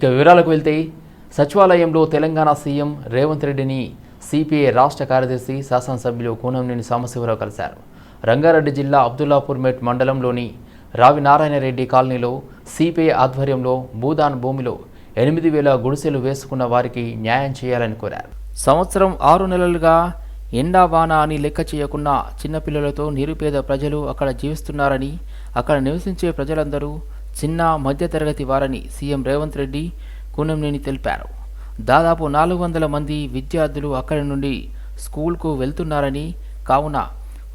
ఇక వివరాలకు వెళ్తే సచివాలయంలో తెలంగాణ సీఎం రేవంత్ రెడ్డిని సిపిఐ రాష్ట్ర కార్యదర్శి శాసనసభ్యులు కూనంనేని సాంబశివరావు కలిశారు. రంగారెడ్డి జిల్లా అబ్దుల్లాపూర్ మెట్ మండలంలోని రావి నారాయణరెడ్డి కాలనీలో సిపిఐ ఆధ్వర్యంలో భూదాన్ భూమిలో ఎనిమిది వేల గుడిసెలు వేసుకున్న వారికి న్యాయం చేయాలని కోరారు. సంవత్సరం ఆరు నెలలుగా ఎండా వాన అని లెక్క చేయకుండా చిన్నపిల్లలతో నిరుపేద ప్రజలు అక్కడ జీవిస్తున్నారని అక్కడ నివసించే ప్రజలందరూ చిన్న మధ్యతరగతి వారని సీఎం రేవంత్ రెడ్డి కూనంనేని తెలిపారు. దాదాపు నాలుగు వందల మంది విద్యార్థులు అక్కడి నుండి స్కూల్కు వెళ్తున్నారని కావున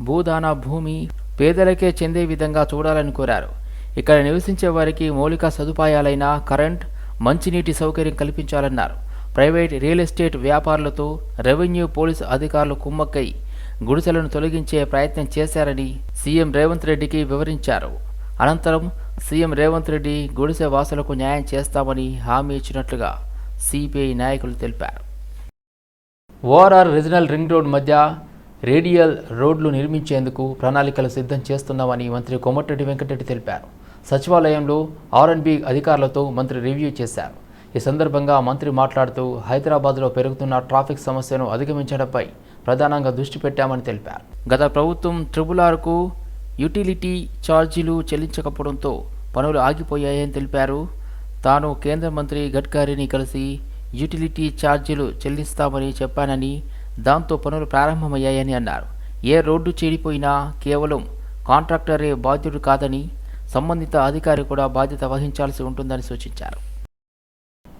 భూదాన భూమి పేదలకే చెందే విధంగా చూడాలని కోరారు. ఇక్కడ నివసించే వారికి మౌలిక సదుపాయాలైన కరెంట్ మంచినీటి సౌకర్యం కల్పించాలన్నారు. ప్రైవేట్ రియల్ ఎస్టేట్ వ్యాపారులతో రెవెన్యూ పోలీసు అధికారులు కుమ్మక్కై గుడిసెలను తొలగించే ప్రయత్నం చేశారని సీఎం రేవంత్ రెడ్డికి వివరించారు. అనంతరం సీఎం రేవంత్ రెడ్డి గుడిసె వాసులకు న్యాయం చేస్తామని హామీ ఇచ్చినట్లుగా సిపిఐ నాయకులు తెలిపారు. ఓఆర్ఆర్ రీజనల్ రింగ్ రోడ్ మధ్య రేడియల్ రోడ్లు నిర్మించేందుకు ప్రణాళికలు సిద్ధం చేస్తున్నామని మంత్రి కొమ్మటిరెడ్డి వెంకటరెడ్డి తెలిపారు. సచివాలయంలో ఆర్ఎన్బి అధికారులతో మంత్రి రివ్యూ చేశారు. ఈ సందర్భంగా మంత్రి మాట్లాడుతూ హైదరాబాద్లో పెరుగుతున్న ట్రాఫిక్ సమస్యను అధిగమించడంపై ప్రధానంగా దృష్టి పెట్టామని తెలిపారు. గత ప్రభుత్వం ట్రిపుల్ ఆర్కు యుటిలిటీ ఛార్జీలు చెల్లించకపోవడంతో పనులు ఆగిపోయాయని తెలిపారు. తాను కేంద్ర మంత్రి గడ్కరీని కలిసి యుటిలిటీ ఛార్జీలు చెల్లిస్తామని చెప్పానని దాంతో పనులు ప్రారంభమయ్యాయని అన్నారు. ఏ రోడ్డు చెడిపోయినా కేవలం కాంట్రాక్టరే బాధ్యుడు కాదని సంబంధిత అధికారి కూడా బాధ్యత వహించాల్సి ఉంటుందని సూచించారు.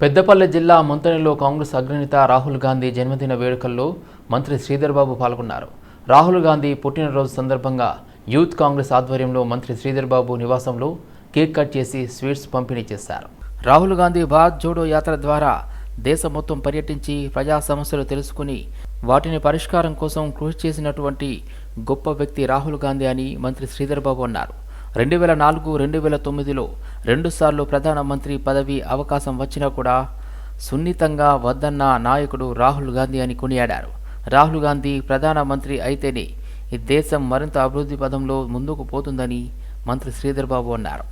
పెద్దపల్లి జిల్లా మంతనిలో కాంగ్రెస్ అగ్రనేత రాహుల్ గాంధీ జన్మదిన వేడుకల్లో మంత్రి శ్రీధర్బాబు పాల్గొన్నారు. రాహుల్ గాంధీ పుట్టినరోజు సందర్భంగా యూత్ కాంగ్రెస్ ఆధ్వర్యంలో మంత్రి శ్రీధర్ బాబు నివాసంలో కేక్ కట్ చేసి స్వీట్స్ పంపిణీ చేశారు. రాహుల్ గాంధీ భారత్ జోడో యాత్ర ద్వారా దేశం మొత్తం పర్యటించి ప్రజా సమస్యలు తెలుసుకుని వాటిని పరిష్కారం కోసం కృషి చేసినటువంటి గొప్ప వ్యక్తి రాహుల్ గాంధీ అని మంత్రి శ్రీధర్ బాబు అన్నారు. రెండు వేల నాలుగు రెండు వేల తొమ్మిదిలో రెండుసార్లు ప్రధానమంత్రి పదవి అవకాశం వచ్చినా కూడా సున్నితంగా వద్దన్న నాయకుడు రాహుల్ గాంధీ అని కొనియాడారు. రాహుల్ గాంధీ ప్రధానమంత్రి అయితేనే ఈ దేశం మరింత అభివృద్ధి పదంలో ముందుకు పోతుందని మంత్రి శ్రీధర్ బాబు అన్నారు.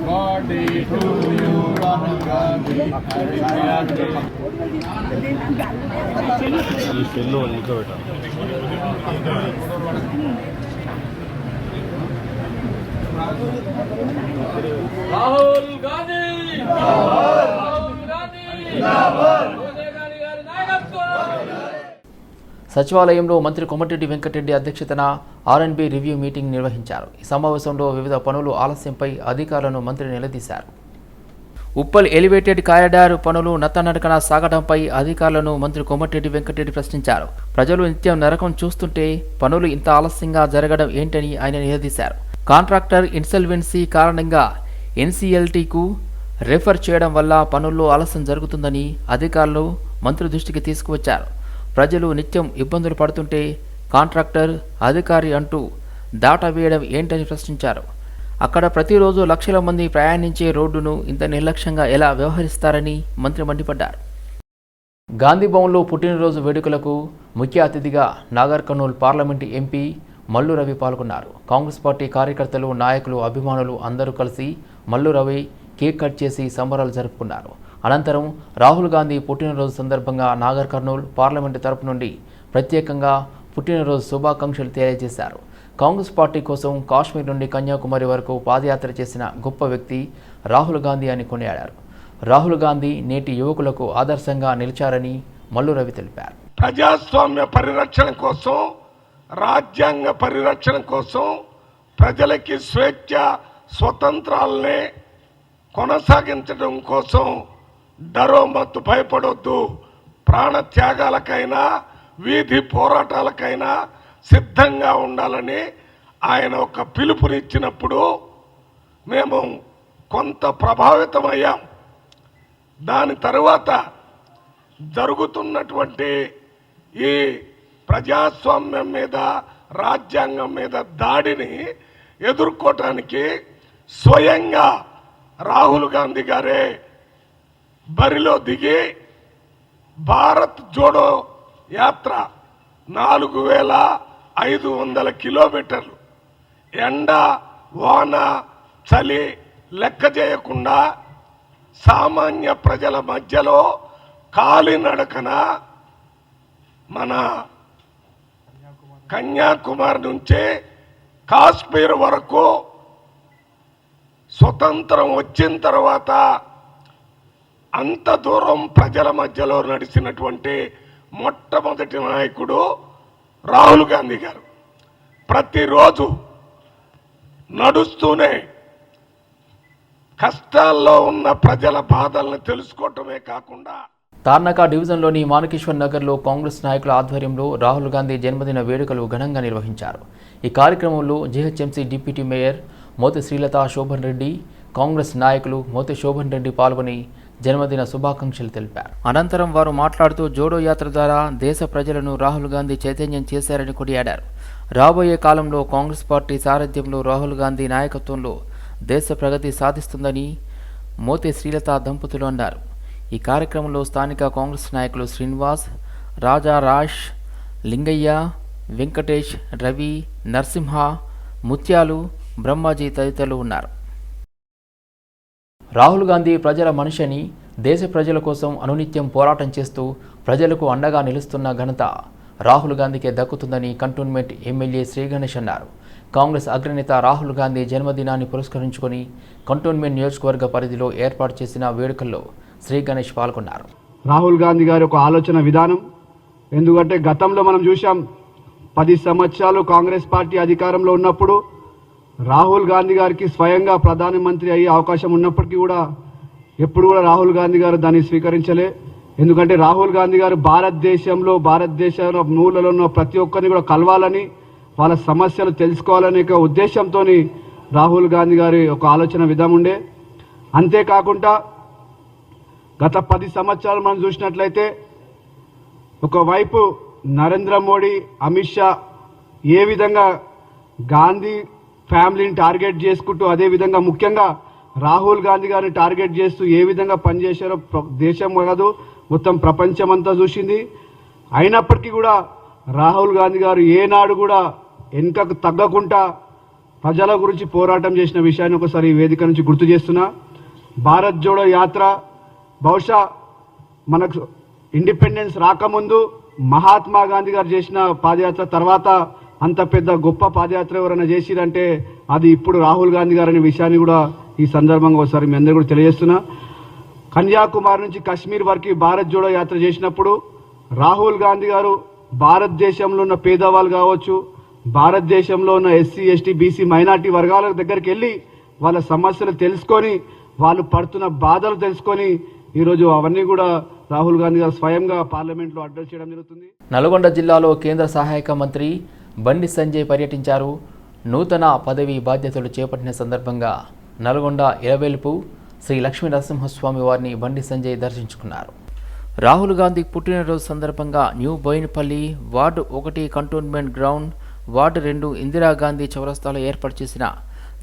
Rahul Gandhi you, Rahul Gandhi. Happy birthday. ఈ సెల్లు ఇంకా పెట్టాలి రాహుల్ గాంధీ రాహుల్ గాంధీ సోనియా గాంధీ గారి నాయకత్వం సచివాలయంలో మంత్రి కొమటిరెడ్డి వెంకటరెడ్డి అధ్యక్షతన ఆర్ఎన్బి రివ్యూ మీటింగ్ నిర్వహించారు. ఈ సమావేశంలో వివిధ పనులు ఆలస్యంపై అధికారులను మంత్రి నిలదీశారు. ఉప్పల్ ఎలివేటెడ్ కారిడార్ పనులు నత్తనడకన సాగడంపై అధికారులను మంత్రి కొమటిరెడ్డి వెంకటరెడ్డి ప్రశ్నించారు. ప్రజలు నిత్యం నరకం చూస్తుంటే పనులు ఇంత ఆలస్యంగా జరగడం ఏంటని ఆయన నిలదీశారు. కాంట్రాక్టర్ ఇన్సల్వెన్సీ కారణంగా ఎన్సీఎల్టీకు రెఫర్ చేయడం వల్ల పనుల్లో ఆలస్యం జరుగుతుందని అధికారులు మంత్రి దృష్టికి తీసుకువచ్చారు. ప్రజలు నిత్యం ఇబ్బందులు పడుతుంటే కాంట్రాక్టర్ అధికారి అంటూ దాట వేయడం ఏంటని ప్రశ్నించారు. అక్కడ ప్రతిరోజు లక్షల మంది ప్రయాణించే రోడ్డును ఇంత నిర్లక్ష్యంగా ఎలా వ్యవహరిస్తారని మంత్రి మండిపడ్డారు. గాంధీభవన్లో పుట్టినరోజు వేడుకలకు ముఖ్య అతిథిగా నాగర్ కర్నూలు పార్లమెంటు ఎంపీ మల్లు రవి పాల్గొన్నారు. కాంగ్రెస్ పార్టీ కార్యకర్తలు నాయకులు అభిమానులు అందరూ కలిసి మల్లు రవి కేక్ కట్ చేసి సంబరాలు జరుపుకున్నారు. అనంతరం రాహుల్ గాంధీ పుట్టినరోజు సందర్భంగా నాగర్ కర్నూల్ పార్లమెంటు తరపు నుండి ప్రత్యేకంగా పుట్టినరోజు శుభాకాంక్షలు తెలియజేశారు. కాంగ్రెస్ పార్టీ కోసం కాశ్మీర్ నుండి కన్యాకుమారి వరకు పాదయాత్ర చేసిన గొప్ప వ్యక్తి రాహుల్ గాంధీ అని కొనియాడారు. రాహుల్ గాంధీ నేటి యువకులకు ఆదర్శంగా నిలిచారని మల్లు రవి తెలిపారు. ప్రజాస్వామ్య పరిరక్షణ కోసం రాజ్యాంగ పరిరక్షణ కోసం ప్రజలకి స్వేచ్ఛ స్వతంత్రాలనే కొనసాగించడం కోసం డరోమత్తు భయపడొద్దు. ప్రాణ త్యాగాలకైనా వీధి పోరాటాలకైనా సిద్ధంగా ఉండాలని ఆయన ఒక పిలుపునిచ్చినప్పుడు మేము కొంత ప్రభావితమయ్యాం. దాని తరువాత జరుగుతున్నటువంటి ఈ ప్రజాస్వామ్యం మీద రాజ్యాంగం మీద దాడిని ఎదుర్కోవటానికి స్వయంగా రాహుల్ గాంధీ గారే బరిలో దిగి భారత్ జోడో యాత్ర నాలుగు వేల ఐదు వందల కిలోమీటర్లు. ఎండ వాన చలి లెక్క చేయకుండా సామాన్య ప్రజల మధ్యలో కాలినడకన మన కన్యాకుమారి నుంచి కాశ్మీర్ వరకు స్వతంత్రం వచ్చిన తర్వాత అంత దూరం ప్రజల మధ్యలో నడిచినటువంటి మొట్టమొదటి నాయకుడు రాహుల్ గాంధీ గారు. ప్రతిరోజు నడుస్తూనే కష్టాల్లో ఉన్న ప్రజల బాధల్ని తెలుసుకోవటమే కాకుండా తార్నాక డివిజన్లోని మానకేశ్వర్ నగర్లో కాంగ్రెస్ నాయకుల ఆధ్వర్యంలో రాహుల్ గాంధీ జన్మదిన వేడుకలు ఘనంగా నిర్వహించారు. ఈ కార్యక్రమంలో GHMC deputy mayor Moti Srilatha Shobhan Reddy Congress నాయకులు మోతి శోభన్ రెడ్డి పాల్గొని జన్మదిన శుభాకాంక్షలు తెలిపారు. అనంతరం వారు మాట్లాడుతూ జోడో యాత్ర ద్వారా దేశ ప్రజలను రాహుల్ గాంధీ చైతన్యం చేశారని కొనియాడారు. రాబోయే కాలంలో కాంగ్రెస్ పార్టీ సారథ్యంలో రాహుల్ గాంధీ నాయకత్వంలో దేశ ప్రగతి సాధిస్తుందని మోతే శ్రీలత దంపతులు అన్నారు. ఈ కార్యక్రమంలో స్థానిక కాంగ్రెస్ నాయకులు శ్రీనివాస్ రాజా రాష్ లింగయ్య వెంకటేష్ రవి నరసింహ ముత్యాలు బ్రహ్మాజీ తదితరులు ఉన్నారు. రాహుల్ గాంధీ ప్రజల మనిషిని దేశ ప్రజల కోసం అనునిత్యం పోరాటం చేస్తూ ప్రజలకు అండగా నిలుస్తున్న ఘనత రాహుల్ గాంధీకే దక్కుతుందని కంటోన్మెంట్ ఎమ్మెల్యే శ్రీగణేష్ అన్నారు. కాంగ్రెస్ అగ్రనేత రాహుల్ గాంధీ జన్మదినాన్ని పురస్కరించుకొని కంటోన్మెంట్ నియోజకవర్గ పరిధిలో ఏర్పాటు చేసిన వేడుకల్లో శ్రీగణేష్ పాల్గొన్నారు. రాహుల్ గాంధీ గారి ఒక ఆలోచన విధానం ఎందుకంటే గతంలో మనం చూసాం పది సంవత్సరాలు కాంగ్రెస్ పార్టీ అధికారంలో ఉన్నప్పుడు రాహుల్ గాంధీ గారికి స్వయంగా ప్రధానమంత్రి అయ్యే అవకాశం ఉన్నప్పటికీ కూడా ఎప్పుడు కూడా రాహుల్ గాంధీ గారు దాన్ని స్వీకరించలే. ఎందుకంటే రాహుల్ గాంధీ గారు భారతదేశంలో భారతదేశంలో మూలలో ఉన్న ప్రతి ఒక్కరిని కూడా కలవాలని వాళ్ళ సమస్యలు తెలుసుకోవాలనే ఒక ఉద్దేశంతో రాహుల్ గాంధీ గారి ఒక ఆలోచన విధం ఉండే. అంతేకాకుండా గత పది సంవత్సరాలు మనం చూసినట్లయితే ఒకవైపు నరేంద్ర మోడీ అమిత్ షా ఏ విధంగా గాంధీ ఫ్యామిలీని టార్గెట్ చేసుకుంటూ అదే విధంగా ముఖ్యంగా రాహుల్ గాంధీ గారిని టార్గెట్ చేస్తూ ఏ విధంగా పనిచేశారో ప్ర- దేశం కాదు మొత్తం ప్రపంచం అంతా చూసింది. అయినప్పటికీ కూడా రాహుల్ గాంధీ గారు ఏనాడు కూడా వెనుకకు తగ్గకుండా ప్రజల గురించి పోరాటం చేసిన విషయాన్ని ఒకసారి ఈ వేదిక నుంచి గుర్తు చేస్తున్నా. భారత్ జోడో యాత్ర బహుశా మనకు ఇండిపెండెన్స్ రాకముందు మహాత్మా గాంధీ గారు చేసిన పాదయాత్ర తర్వాత అంత పెద్ద గొప్ప పాదయాత్ర ఎవరైనా చేసిరంటే అది ఇప్పుడు రాహుల్ గాంధీ గారు అనే విషయాన్ని కూడా ఈ సందర్భంగా ఒకసారి మీ అందరూ కూడా తెలియజేస్తున్నా. కన్యాకుమారి నుంచి కశ్మీర్ వరకు భారత్ జోడో యాత్ర చేసినప్పుడు రాహుల్ గాంధీ గారు భారతదేశంలో ఉన్న పేదవాళ్ళు కావచ్చు భారతదేశంలో ఉన్న ఎస్సీ ఎస్టీ బీసీ మైనార్టీ వర్గాల దగ్గరికి వెళ్ళి వాళ్ళ సమస్యలు తెలుసుకొని వాళ్ళు పడుతున్న బాధలు తెలుసుకొని ఈరోజు అవన్నీ కూడా రాహుల్ గాంధీ గారు స్వయంగా పార్లమెంట్లో అడ్రస్ చేయడం జరుగుతుంది. నల్గొండ జిల్లాలో కేంద్ర సహాయక మంత్రి బండి సంజయ్ పర్యటించారు. నూతన పదవి బాధ్యతలు చేపట్టిన సందర్భంగా నల్గొండ ఇరవేలుపు శ్రీ లక్ష్మీ నరసింహస్వామి వారిని బండి సంజయ్ దర్శించుకున్నారు. రాహుల్ గాంధీ పుట్టినరోజు సందర్భంగా న్యూ బోయినపల్లి వార్డు ఒకటి కంటోన్మెంట్ గ్రౌండ్ వార్డు రెండు ఇందిరాగాంధీ చౌరస్తాలో ఏర్పాటు చేసిన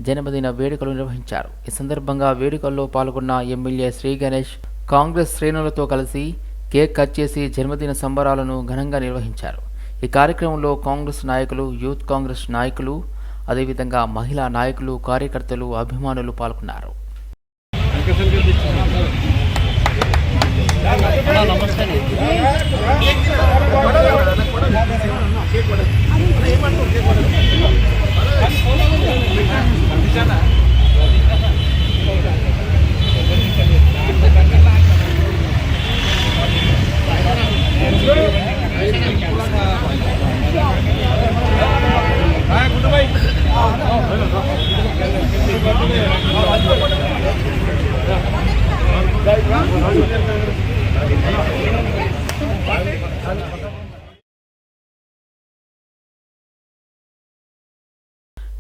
జన్మదిన వేడుకలు నిర్వహించారు. ఈ సందర్భంగా వేడుకల్లో పాల్గొన్న ఎమ్మెల్యే శ్రీ గణేష్ కాంగ్రెస్ శ్రేణులతో కలిసి కేక్ కట్ చేసి జన్మదిన సంబరాలను ఘనంగా నిర్వహించారు. ఈ కార్యక్రమంలో కాంగ్రెస్ నాయకులు యూత్ కాంగ్రెస్ నాయకులు అదేవిధంగా మహిళా నాయకులు కార్యకర్తలు అభిమానులు పాల్గొన్నారు.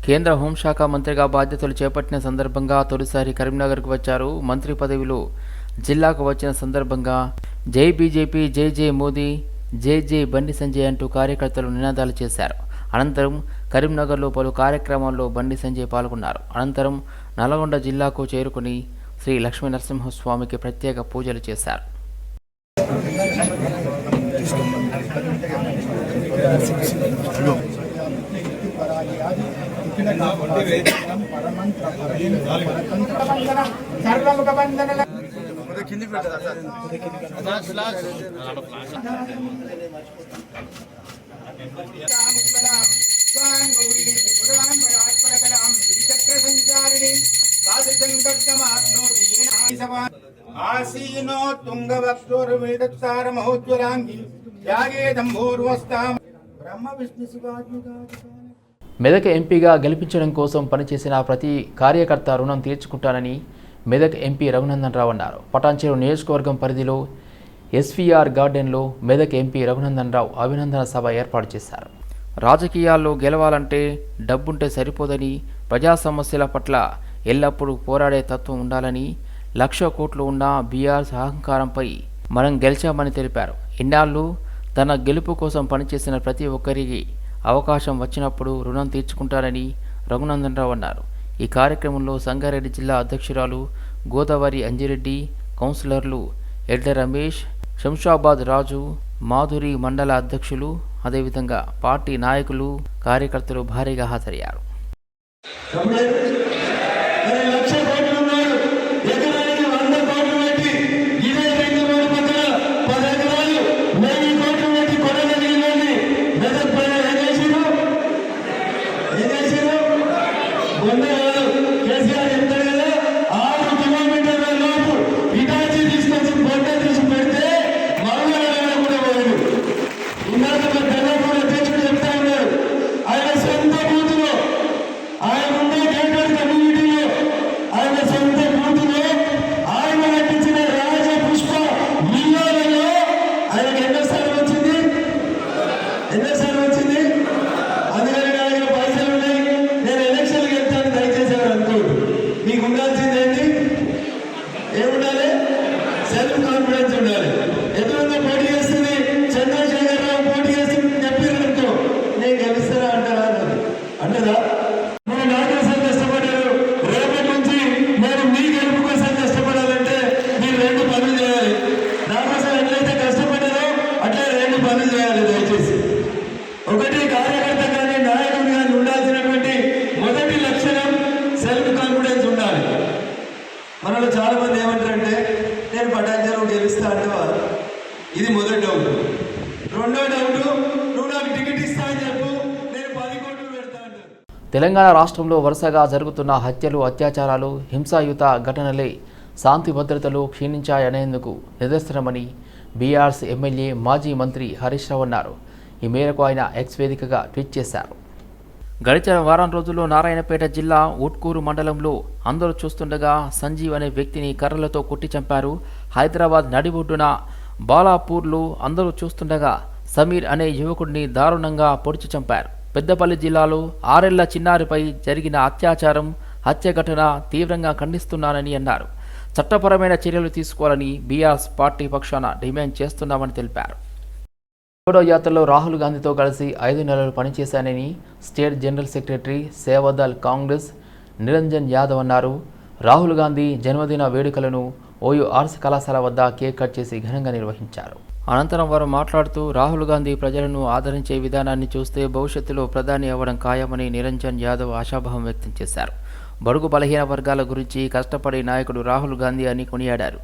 కేంద్ర హోంశాఖ మంత్రిగా బాధ్యతలు చేపట్టిన సందర్భంగా తొలిసారి కరీంనగర్కు వచ్చారు మంత్రి పదవిలో. జిల్లాకు వచ్చిన సందర్భంగా జై బీజేపీ జై జై మోదీ జై జై బండి సంజయ్ అంటూ కార్యకర్తలు నినాదాలు చేశారు. అనంతరం కరీంనగర్లో పలు కార్యక్రమాల్లో బండి సంజయ్ పాల్గొన్నారు. అనంతరం నల్గొండ జిల్లాకు చేరుకుని శ్రీ లక్ష్మీ నరసింహస్వామికి ప్రత్యేక పూజలు చేశారు. ఆసీనో తుంగవక్తుర్వేదసార మహోజ్వలాంగి త్యాగేదంభూర్వస్తాం బ్రహ్మ విష్ణు శివాత్మికాధికారి మెదక్ ఎంపీగా గెలిపించడం కోసం పనిచేసిన ప్రతి కార్యకర్త రుణం తీర్చుకుంటానని మెదక్ ఎంపీ రఘునందన్ రావు అన్నారు. పటాన్చెరు నియోజకవర్గం పరిధిలో ఎస్వీఆర్ గార్డెన్లో మెదక్ ఎంపీ రఘునందన్ రావు అభినందన సభ ఏర్పాటు చేశారు. రాజకీయాల్లో గెలవాలంటే డబ్బుంటే సరిపోదని ప్రజా సమస్యల పట్ల ఎల్లప్పుడూ పోరాడే తత్వం ఉండాలని లక్ష కోట్లు ఉన్న బీఆర్ సహకారంపై మనం గెలిచామని తెలిపారు. ఇన్నాళ్ళు తన గెలుపు కోసం పనిచేసిన ప్రతి ఒక్కరికి అవకాశం వచ్చినప్పుడు రుణం తీర్చుకుంటారని రఘునందన్ రావు అన్నారు. ఈ కార్యక్రమంలో సంగారెడ్డి జిల్లా అధ్యక్షురాలు గోదావరి అంజిరెడ్డి కౌన్సిలర్లు ఎడ్ల రమేష్ శంషాబాద్ రాజు మాధురి మండల అధ్యక్షులు అదేవిధంగా పార్టీ నాయకులు కార్యకర్తలు భారీగా హాజరయ్యారు లక్ష కోట్లు ఉన్నాడు ఎకరానికి వంద కోట్లు పెట్టి ఇదే రెండు మూడు పక్కన పది ఎకరాలు వెయ్యి కోట్లు పెట్టి కొనగ నీళ్ళని మెదక్ ప్రజలు ఏం చేసిరు ఏం చేసిరు వంద కాదు కేసీఆర్ చెప్తాడు కదా ఆరు కిలోమీటర్ల లోపు ఇటాచి తీసుకొచ్చి బొట్ట తీసి పెడితే మంగళవారం కూడా పోయాడు ఇందాక మన తెల్లపూడి అధ్యక్షుడు చెప్తా ఉన్నాడు ఆయన సొంత బూతులో ఆయన ఉండే గేటెడ్ కమ్యూనిటీలో ఆయన సొంత బూతులో ఆయన కట్టించిన రాజ పుష్ప మిల్లాలలో ఆయనకి ఎన్నో స్థానం వచ్చింది ఎన్నో స్థానం వచ్చింది అందుకని నా దగ్గర పైసలు ఉన్నాయి నేను ఎలక్షన్కి వెళ్తాను దయచేసి ఎవరు అనుకోడు మీకు ఉండాల్సింది ఏంటి ఏముండాలి సెల్ఫ్ కాన్ఫిడెన్స్ ఉండాలి ఎదురుగా పోటీ చేస్తుంది చంద్రశేఖర్ రావు పోటీ చేస్తుంది చెప్పారు అనుకో నేను గెలుస్తారా అంటారా అన్నారు. అంటారా మన నా కోసం కష్టపడ్డారు రేపటి నుంచి నేను మీ గెలుపు కోసం కష్టపడాలంటే మీరు రెండు పనులు చేయాలి నా కోసం ఎట్లయితే కష్టపడ్డారో అట్లే రెండు పనులు చేయాలి దయచేసి. ఒకటి కార్యకర్త కానీ నాయకుడు కానీ ఉండాల్సినటువంటి మొదటి లక్షణం సెల్ఫ్ కాన్ఫిడెన్స్ ఉండాలి. మనలో చాలా మంది ఏమంటారంటే నేను పటాచారం గెలుస్తా అంటావా ఇది మొదటి డౌట్. రెండో డౌట్ నువ్వు నాకు టికెట్ ఇస్తా అని చెప్పు నేను పది కోట్లు పెడతా అంటారు. తెలంగాణ రాష్ట్రంలో వరుసగా జరుగుతున్న హత్యలు అత్యాచారాలు హింసాయుత ఘటనలే శాంతి భద్రతలు క్షీణించాయనేందుకు నిదర్శనమని బీఆర్ఎస్ ఎమ్మెల్యే మాజీ మంత్రి హరీష్ రావు అన్నారు. ఈ మేరకు ఆయన ఎక్స్ వేదికగా ట్వీట్ చేశారు. గడిచిన వారం రోజుల్లో నారాయణపేట జిల్లా ఉట్కూరు మండలంలో అందరూ చూస్తుండగా సంజీవ్ అనే వ్యక్తిని కర్రలతో కొట్టి చంపారు. హైదరాబాద్ నడిబొడ్డున బాలాపూర్లో అందరూ చూస్తుండగా సమీర్ అనే యువకుడిని దారుణంగా పొడిచి చంపారు. పెద్దపల్లి జిల్లాలో ఆరేళ్ళ చిన్నారిపై జరిగిన అత్యాచారం హత్య ఘటన తీవ్రంగా ఖండిస్తున్నానని అన్నారు. చట్టపరమైన చర్యలు తీసుకోవాలని బీఆర్ఎస్ పార్టీ పక్షాన డిమాండ్ చేస్తున్నామని తెలిపారు. జోడో యాత్రలో రాహుల్ గాంధీతో కలిసి ఐదు నెలలు పనిచేశానని state general secretary Sevadal Congress Niranjan Yadav అన్నారు. రాహుల్ గాంధీ జన్మదిన వేడుకలను ఓయూ ఆర్ట్స్ కళాశాల వద్ద కేక్ కట్ చేసి ఘనంగా నిర్వహించారు. అనంతరం వారు మాట్లాడుతూ రాహుల్ గాంధీ ప్రజలను ఆదరించే విధానాన్ని చూస్తే భవిష్యత్తులో ప్రధాని అవ్వడం ఖాయమని నిరంజన్ యాదవ్ ఆశాభావం వ్యక్తం చేశారు. బడుగు బలహీన వర్గాల గురించి కష్టపడే నాయకుడు రాహుల్ గాంధీ అని కొనియాడారు.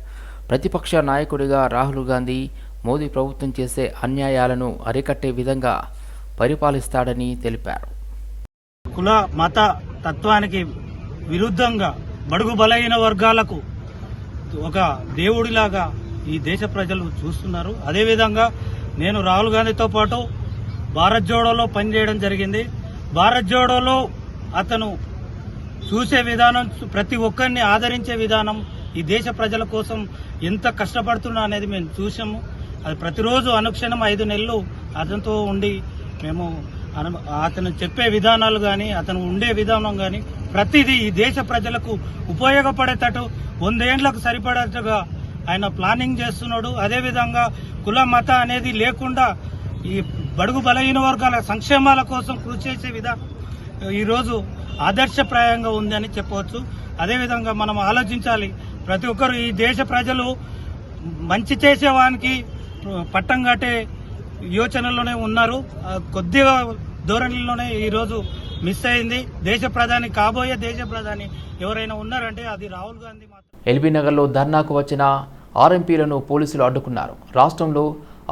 ప్రతిపక్ష నాయకుడిగా రాహుల్ గాంధీ మోదీ ప్రభుత్వం చేసే అన్యాయాలను అరికట్టే విధంగా పరిపాలిస్తాడని తెలిపారు. కుల మత తత్వానికి విరుద్ధంగా బడుగు బలహీన వర్గాలకు ఒక దేవుడిలాగా ఈ దేశ ప్రజలు చూస్తున్నారు. అదేవిధంగా నేను రాహుల్ గాంధీతో పాటు భారత్ జోడోలో పనిచేయడం జరిగింది. భారత్ జోడోలో అతను చూసే విధానం ప్రతి ఒక్కరిని ఆదరించే విధానం ఈ దేశ ప్రజల కోసం ఎంత కష్టపడుతున్నా అనేది మేము చూసాము. అది ప్రతిరోజు అనుక్షణం ఐదు నెలలు అతనితో ఉండి మేము అను- అతను చెప్పే విధానాలు కానీ అతను ఉండే విధానం కానీ ప్రతిదీ ఈ దేశ ప్రజలకు ఉపయోగపడేటట్టు వందేండ్లకు సరిపడేట్టుగా ఆయన ప్లానింగ్ చేస్తున్నాడు. అదేవిధంగా కుల మత అనేది లేకుండా ఈ బడుగు బలహీన వర్గాల సంక్షేమాల కోసం కృషి చేసే విధానం ఈరోజు ఆదర్శప్రాయంగా ఉందని చెప్పవచ్చు. అదేవిధంగా మనం ఆలోచించాలి ప్రతి ఒక్కరు ఈ దేశ ప్రజలు మంచి చేసేవానికి పట్టం కట్టే యోచనలోనే ఉన్నారు. కొద్దిగా ధోరణిలోనే ఈరోజు మిస్ అయింది. దేశ ప్రధాని కాబోయే దేశ ప్రధాని ఎవరైనా ఉన్నారంటే అది రాహుల్ గాంధీ మాత్రం ఎల్బీ నగర్లో ధర్నాకు వచ్చిన ఆర్ఎంపీలను పోలీసులు అడ్డుకున్నారు. రాష్ట్రంలో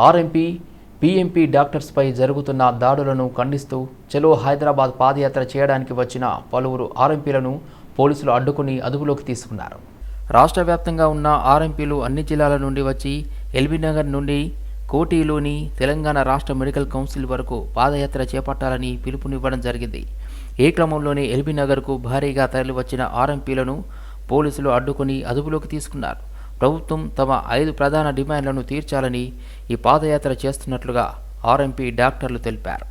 ఆర్ఎంపీ బీఎంపీ డాక్టర్స్పై జరుగుతున్న దాడులను ఖండిస్తూ చలో హైదరాబాద్ పాదయాత్ర చేయడానికి వచ్చిన పలువురు ఆర్ఎంపీలను పోలీసులు అడ్డుకుని అదుపులోకి తీసుకున్నారు. రాష్ట్ర వ్యాప్తంగా ఉన్న ఆర్ఎంపీలు అన్ని జిల్లాల నుండి వచ్చి ఎల్బీ నగర్ నుండి కోటిలోని తెలంగాణ రాష్ట్ర మెడికల్ కౌన్సిల్ వరకు పాదయాత్ర చేపట్టాలని పిలుపునివ్వడం జరిగింది. ఏ క్రమంలోనే ఎల్బీ నగర్కు భారీగా తరలివచ్చిన ఆర్ఎంపీలను పోలీసులు అడ్డుకుని అదుపులోకి తీసుకున్నారు. ప్రభుత్వం తమ ఐదు ప్రధాన డిమాండ్లను తీర్చాలని ఈ పాదయాత్ర చేస్తున్నట్లుగా ఆర్ఎంపీ డాక్టర్లు తెలిపారు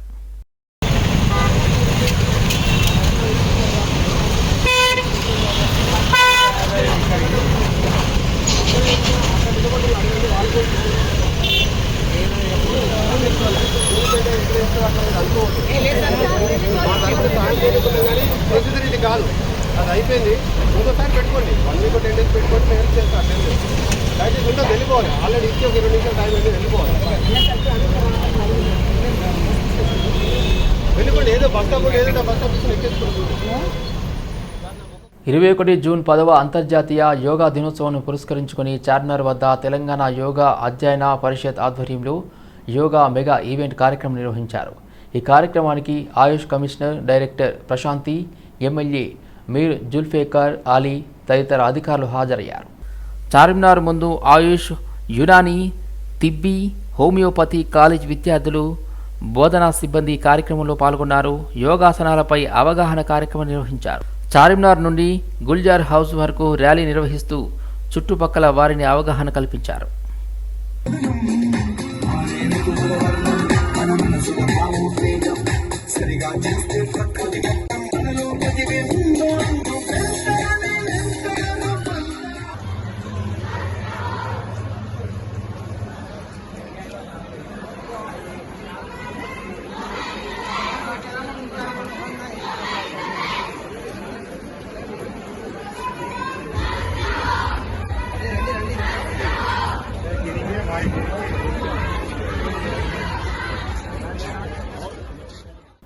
ప్రొసీజర్ ఇది కాదు అది అయిపోయింది ఇంకోసారి పెట్టుకోండి వన్ వీక్ టెన్ డేస్ పెట్టుకోండి నేను హెల్ప్ చేస్తాను టెన్ డేస్ దయచేసి ఉండదు వెళ్ళిపోవాలి ఆల్రెడీ ఇచ్చి ఒక ఇరవై నిమిషాలు టైం ఉంది వెళ్ళిపోవాలి వెళ్ళిపోండి ఏదో బస్ స్టాప్ ఏదో బస్ స్టాప్ తీసుకుని ఎక్కేసుకోండి ఇరవై ఒకటి జూన్ పదవ అంతర్జాతీయ యోగా దినోత్సవాన్ని పురస్కరించుకుని చార్మినార్ వద్ద తెలంగాణ యోగా అధ్యయన పరిషత్ ఆధ్వర్యంలో యోగా మెగా ఈవెంట్ కార్యక్రమం నిర్వహించారు. ఈ కార్యక్రమానికి AYUSH commissioner director Prashanti MLA Mir Zulfeqar Ali తదితర అధికారులు హాజరయ్యారు. చార్మినార్ ముందు ఆయుష్ యునాని తిబ్బి హోమియోపతి కాలేజ్ విద్యార్థులు బోధనా సిబ్బంది కార్యక్రమంలో పాల్గొన్నారు. యోగాసనాలపై అవగాహన కార్యక్రమం నిర్వహించారు. చార్మినార్ నుండి గుల్జార్ హౌస్ వరకు ర్యాలీ నిర్వహిస్తూ చుట్టుపక్కల వారిని అవగాహన కల్పించారు.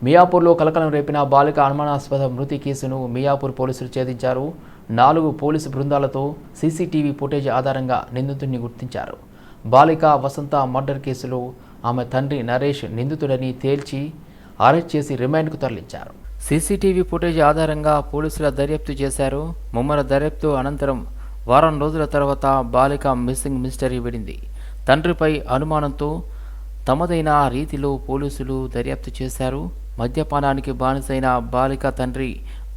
మియాపూర్లో కలకలం రేపిన బాలిక అనుమానాస్పద మృతి కేసును మియాపూర్ పోలీసులు ఛేదించారు. నాలుగు పోలీసు బృందాలతో సీసీటీవీ ఫుటేజ్ ఆధారంగా నిందితుడిని గుర్తించారు. బాలిక వసంత మర్డర్ కేసులో ఆమె తండ్రి నరేష్ నిందితుడని తేల్చి అరెస్ట్ చేసి రిమాండ్కు తరలించారు. సీసీటీవీ ఫుటేజ్ ఆధారంగా పోలీసుల దర్యాప్తు చేశారు. ముమ్మర దర్యాప్తు అనంతరం వారం రోజుల తర్వాత బాలిక మిస్సింగ్ మిస్టరీ విడింది. తండ్రిపై అనుమానంతో తమదైన రీతిలో పోలీసులు దర్యాప్తు చేశారు. మద్యపానానికి బానిసైన బాలిక తండ్రి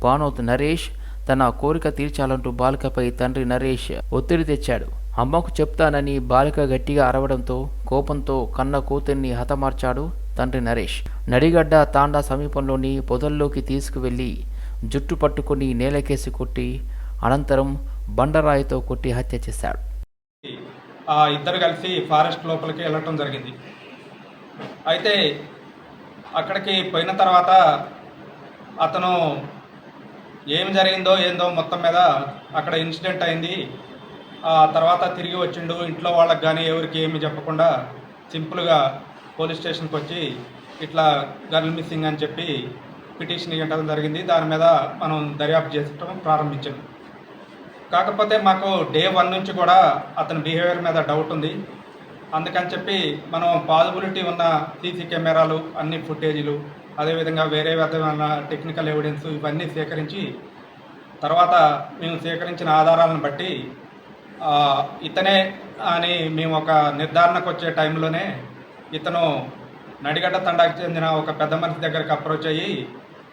భానోత్ నరేష్ తన కోరిక తీర్చాలంటూ బాలికపై తండ్రి నరేష్ ఒత్తిడి తెచ్చాడు. అమ్మకు చెప్తానని బాలిక గట్టిగా అరవడంతో కోపంతో కన్న కూతుర్ని హతమార్చాడు తండ్రి నరేష్. నడిగడ్డ తాండా సమీపంలోని పొదల్లోకి తీసుకువెళ్ళి జుట్టు పట్టుకుని నేలకేసి కొట్టి అనంతరం బండరాయితో కొట్టి హత్య చేశాడు. ఇద్దరు కలిసి ఫారెస్ట్ లోపలికి వెళ్ళటం జరిగింది. అయితే అక్కడికి పోయిన తర్వాత అతను ఏం జరిగిందో ఏందో మొత్తం మీద అక్కడ ఇన్సిడెంట్ అయింది. ఆ తర్వాత తిరిగి వచ్చిండు. ఇంట్లో వాళ్ళకి కానీ ఎవరికి ఏమి చెప్పకుండా సింపుల్గా పోలీస్ స్టేషన్కి వచ్చి ఇట్లా గర్ల్ మిస్సింగ్ అని చెప్పి పిటిషన్ ఇవ్వడం జరిగింది. దాని మీద మనం దర్యాప్తు చేసటం ప్రారంభించాం. కాకపోతే మాకు డే వన్ నుంచి కూడా అతని బిహేవియర్ మీద డౌట్ ఉంది. అందుకని చెప్పి మనం పాజిబిలిటీ ఉన్న సీసీ కెమెరాలు అన్ని ఫుటేజీలు అదేవిధంగా వేరే విధమైన టెక్నికల్ ఎవిడెన్స్ ఇవన్నీ సేకరించి తర్వాత మేము సేకరించిన ఆధారాలను బట్టి ఇతనే అని మేము ఒక నిర్ధారణకు వచ్చే టైంలోనే ఇతను నడిగడ్డ తండాకు చెందిన ఒక పెద్ద మనిషి దగ్గరికి అప్రోచ్ అయ్యి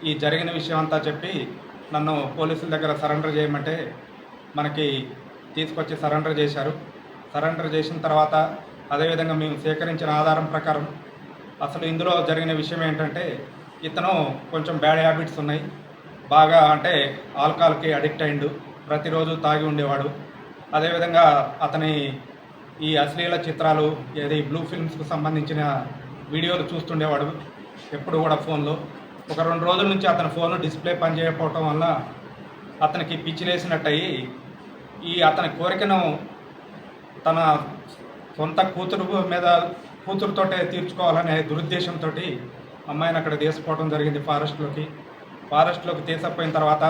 ఈ జరిగిన విషయం అంతా చెప్పి నన్ను పోలీసుల దగ్గర సరెండర్ చేయమంటే మనకి తీసుకొచ్చి సరెండర్ చేశారు. సరెండర్ చేసిన తర్వాత అదేవిధంగా మేము సేకరించిన ఆధారం ప్రకారం అసలు ఇందులో జరిగిన విషయం ఏంటంటే ఇతను కొంచెం బ్యాడ్ హ్యాబిట్స్ ఉన్నాయి. బాగా అంటే ఆల్కహాల్కి అడిక్ట్ అయిండు. ప్రతిరోజు తాగి ఉండేవాడు. అదేవిధంగా అతని ఈ అశ్లీల చిత్రాలు ఏది బ్లూ ఫిల్మ్స్కు సంబంధించిన వీడియోలు చూస్తుండేవాడు ఎప్పుడు కూడా ఫోన్లో. ఒక రెండు రోజుల నుంచి అతని ఫోన్ డిస్ప్లే పనిచేయకపోవటం వల్ల అతనికి పిచ్చిలేసినట్టయి ఈ అతని కోరికను తన సొంత కూతురు మీద కూతురుతోటే తీర్చుకోవాలనే దురుద్దేశంతో అమ్మాయిని అక్కడ తీసుకుపోవడం జరిగింది ఫారెస్ట్లోకి. ఫారెస్ట్లోకి తీసుకుపోయిన తర్వాత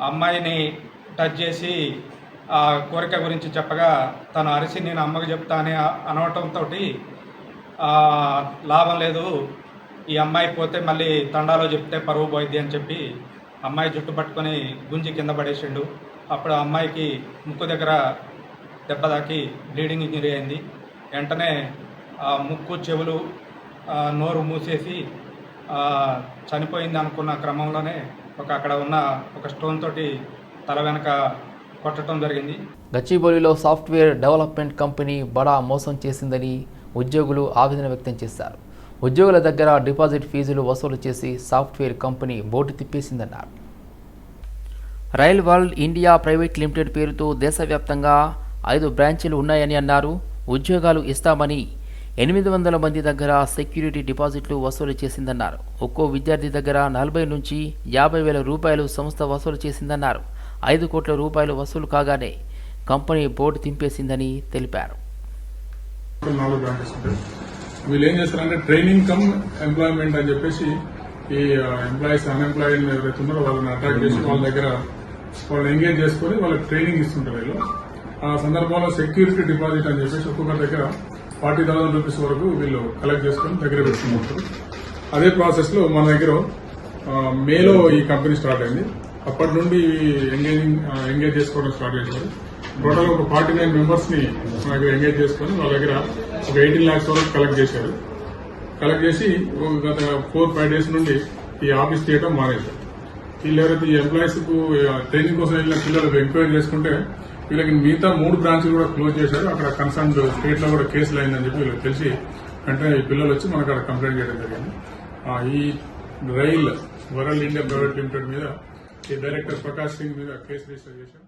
ఆ అమ్మాయిని టచ్ చేసి ఆ కోరిక గురించి చెప్పగా తను అరిసి నేను అమ్మకు చెప్తా అని అనవటంతో లాభం లేదు. ఈ అమ్మాయి పోతే మళ్ళీ తండాలో చెప్తే పరువు పోయిద్ది అని చెప్పి అమ్మాయి జుట్టు పట్టుకొని గుంజి కింద పడేసిండు. అప్పుడు ఆ అమ్మాయికి ముక్కు దగ్గర దెబ్బతాకి బ్లీడింగ్ ఇంజరీ అయింది. వెంటనే ముక్కు చెవులు నోరు మూసేసి చనిపోయింది అనుకున్న క్రమంలోనే ఒక అక్కడ ఉన్న ఒక స్టోన్ తోటి తల వెనక కొట్టడం జరిగింది. గచ్చిబౌలిలో సాఫ్ట్వేర్ డెవలప్మెంట్ కంపెనీ బడా మోసం చేసిందని ఉద్యోగులు ఆవేదన వ్యక్తం చేశారు. ఉద్యోగుల దగ్గర డిపాజిట్ ఫీజులు వసూలు చేసి software company boat తిప్పేసిందన్నారు. Rail world India private limited పేరుతో దేశవ్యాప్తంగా ఐదు బ్రాంచీలు ఉన్నాయని అన్నారు. ఉద్యోగాలు ఇస్తామని ఎనిమిది వందల మంది దగ్గర సెక్యూరిటీ డిపాజిట్లు వసూలు చేసిందన్నారు. ఒక్కో విద్యార్థి దగ్గర నలభై నుంచి యాభై వేల రూపాయలు సంస్థ వసూలు చేసిందన్నారు. ఐదు కోట్ల రూపాయలు వసూలు కాగానే కంపెనీ బోర్డు తింపేసిందని తెలిపారు. వీళ్ళు ఏం చేస్తారంటే ట్రైనింగ్ కమ్ ఎంప్లాయ్మెంట్ అని చెప్పేసి ఈ ఎంప్లాయీస్ అన్ఎంప్లాయిడ్ ఎవరైతే ఉన్నారో వాళ్ళని అటాక్ చేసి వాళ్ళ దగ్గర వాళ్ళని ఎంగేజ్ చేసుకొని వాళ్ళకి ట్రైనింగ్ ఇస్తుంటారు వీళ్ళు. ఆ సందర్భంలో సెక్యూరిటీ డిపాజిట్ అని చెప్పేసి ఒక్కొక్కరి దగ్గర ఫార్టీ థౌసండ్ రూపీస్ వరకు వీళ్ళు కలెక్ట్ చేసుకొని దగ్గర పెట్టుకుంటారు అదే ప్రాసెస్లో మన దగ్గర మేలో ఈ కంపెనీ స్టార్ట్ అయింది. అప్పటి నుండి ఎంగేజింగ్ ఎంగేజ్ చేసుకోవడం స్టార్ట్ చేశారు. టోటల్ ఒక ఫార్టీ నైన్ మెంబర్స్ని మన దగ్గర ఎంగేజ్ చేసుకొని వాళ్ళ దగ్గర ఒక ఎయిటీన్ లాక్స్ వరకు కలెక్ట్ చేశారు. కలెక్ట్ చేసి గత ఫోర్ ఫైవ్ డేస్ నుండి ఈ ఆఫీస్ తీయటం మానేశారు. వీళ్ళు ఎవరైతే ఈ ఎంప్లాయీస్కు ట్రైనింగ్ కోసం వెళ్ళిన పిల్లలకు ఎంక్వైరీ చేసుకుంటే వీళ్ళకి మిగతా మూడు బ్రాంచ్లు కూడా క్లోజ్ చేశారు. అక్కడ కన్సర్న్ స్టేట్లో కూడా కేసులు అయిందని చెప్పి వీళ్ళకి తెలిసి వెంటనే ఈ పిల్లలు వచ్చి మనకు అక్కడ కంప్లైంట్ చేయడం జరిగింది. ఈ rail world India private limited మీద ఈ డైరెక్టర్ ప్రకాష్ సింగ్ మీద కేసు రిజిస్టర్ చేశారు.